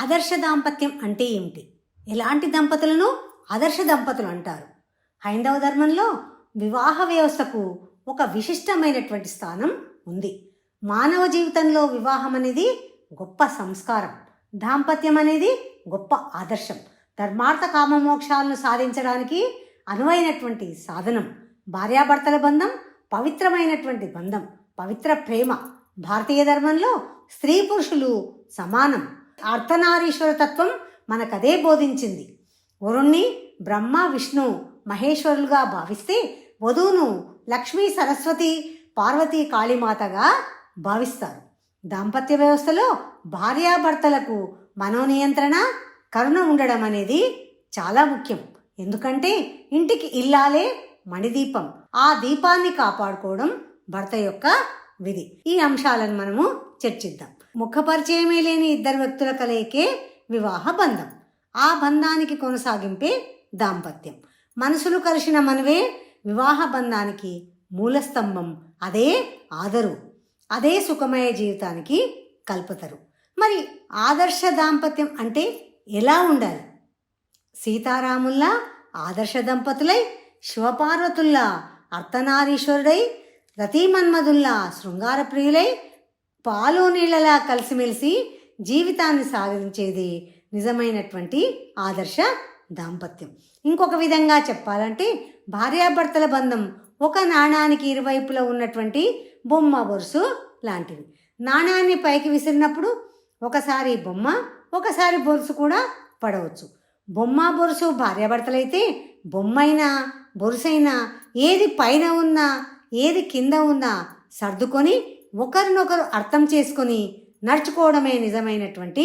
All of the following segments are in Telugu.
ఆదర్శ దాంపత్యం అంటే ఏమిటి? ఎలాంటి దంపతులను ఆదర్శ దంపతులు అంటారు? హైందవ ధర్మంలో వివాహ వ్యవస్థకు ఒక విశిష్టమైనటువంటి స్థానం ఉంది. మానవ జీవితంలో వివాహం అనేది గొప్ప సంస్కారం. దాంపత్యం అనేది గొప్ప ఆదర్శం. ధర్మార్థ కామమోక్షాలను సాధించడానికి అనువైనటువంటి సాధనం. భార్యాభర్తల బంధం పవిత్రమైనటువంటి బంధం పవిత్ర ప్రేమ. భారతీయ ధర్మంలో స్త్రీ పురుషులు సమానం. అర్ధనారీశ్వర తత్వం మనకదే బోధించింది. వరుణ్ణి బ్రహ్మ విష్ణు మహేశ్వరులుగా భావిస్తే వధువును లక్ష్మీ సరస్వతి పార్వతీ కాళీమాతగా భావిస్తారు. దాంపత్య వ్యవస్థలో భార్యాభర్తలకు మనోనియంత్రణ కరుణ ఉండడం అనేది చాలా ముఖ్యం. ఎందుకంటే ఇంటికి ఇల్లాలే మణిదీపం. ఆ దీపాన్ని కాపాడుకోవడం భర్త యొక్క విధి. ఈ అంశాలను మనము చర్చిద్దాం. ముఖ పరిచయమే లేని ఇద్దరు వ్యక్తుల కలయికే వివాహ బంధం. ఆ బంధానికి కొనసాగింపే దాంపత్యం. మనసులు కలిసిన మనవే వివాహ బంధానికి మూలస్తంభం. అదే ఆదరు అదే సుఖమయ జీవితానికి కల్పతరు. మరి ఆదర్శ దాంపత్యం అంటే ఎలా ఉండాలి? సీతారాముల్లా ఆదర్శ దంపతులై శివపార్వతుల్లా అర్ధనారీశ్వరుడై రతీమన్మధుల్లా శృంగార ప్రియులై పాలు నీళ్ళలా కలిసిమెలిసి జీవితాన్ని సాగించేది నిజమైనటువంటి ఆదర్శ దాంపత్యం. ఇంకొక విధంగా చెప్పాలంటే భార్యాభర్తల బంధం ఒక నాణానికి ఇరువైపులో ఉన్నటువంటి బొమ్మ బొరుసు లాంటివి నాణాన్ని పైకి విసిరినప్పుడు ఒకసారి బొమ్మ ఒకసారి బొరుసు కూడా పడవచ్చు. బొమ్మ బొరుసు భార్యాభర్తలైతే బొమ్మైనా బొరుసైనా ఏది పైన ఉన్నా ఏది కింద ఉన్నా సర్దుకొని ఒకరినొకరు అర్థం చేసుకొని నడుచుకోవడమే నిజమైనటువంటి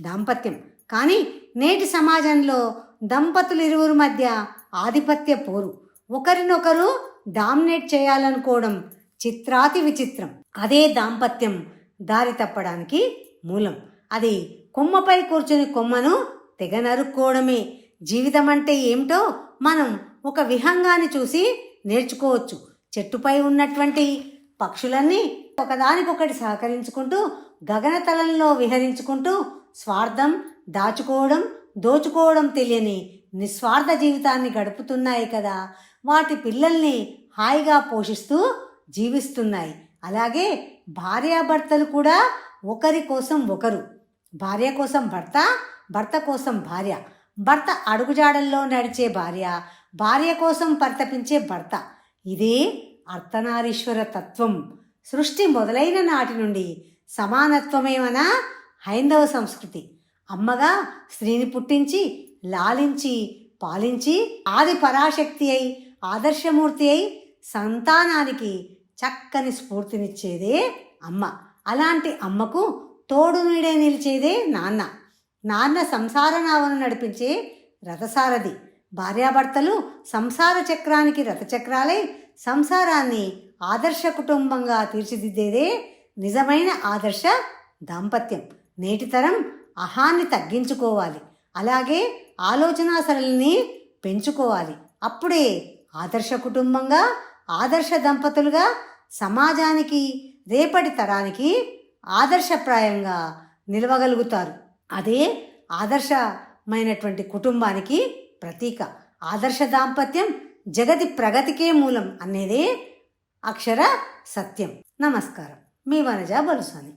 దాంపత్యం. కానీ నేటి సమాజంలో దంపతులు ఇరువురి మధ్య ఆధిపత్య పోరు. ఒకరినొకరు డామినేట్ చేయాలనుకోవడం చిత్రాతి విచిత్రం. అదే దాంపత్యం దారి తప్పడానికి మూలం. అది కొమ్మపై కూర్చుని కొమ్మను తెగ నరుక్కోవడమే. జీవితం అంటే ఏమిటో మనం ఒక విహంగాన్ని చూసి నేర్చుకోవచ్చు. చెట్టుపై ఉన్నటువంటి పక్షులన్నీ ఒకదానికొకటి సహకరించుకుంటూ గగనతలంలో విహరించుకుంటూ స్వార్థం దాచుకోవడం దోచుకోవడం తెలియని నిస్వార్థ జీవితాన్ని గడుపుతున్నాయి కదా. వాటి పిల్లల్ని హాయిగా పోషిస్తూ జీవిస్తున్నాయి. అలాగే భార్యాభర్తలు కూడా ఒకరి కోసం ఒకరు. భార్య కోసం భర్త భర్త కోసం భార్య. భర్త అడుగుజాడల్లో నడిచే భార్య భార్య కోసం పరితపించే భర్త. ఇదే అర్ధనారీశ్వర తత్వం. సృష్టి మొదలైన నాటి నుండి సమానత్వమేమనా? హైందవ సంస్కృతి. అమ్మగా స్త్రీని పుట్టించి లాలించి పాలించి ఆది పరాశక్తి అయి ఆదర్శమూర్తి అయి సంతానానికి చక్కని స్ఫూర్తినిచ్చేదే అమ్మ. అలాంటి అమ్మకు తోడు నీడే నిలిచేదే నాన్న. నాన్న సంసార నావను నడిపించే రథసారథి. భార్యాభర్తలు సంసార చక్రానికి రథచక్రాలై సంసారాన్ని ఆదర్శ కుటుంబంగా తీర్చిదిద్దేదే నిజమైన ఆదర్శ దాంపత్యం. నేటి తరం అహాన్ని తగ్గించుకోవాలి. అలాగే ఆలోచనా సరళిని పెంచుకోవాలి. అప్పుడే ఆదర్శ కుటుంబంగా ఆదర్శ దంపతులుగా సమాజానికి రేపటి తరానికి ఆదర్శప్రాయంగా నిలవగలుగుతారు. అదే ఆదర్శమైనటువంటి కుటుంబానికి ప్రతీక. ఆదర్శ దాంపత్యం జగతి ప్రగతికే మూలం అనేదే అక్షర సత్యం. నమస్కారం. మీ వనజ బలుసాని.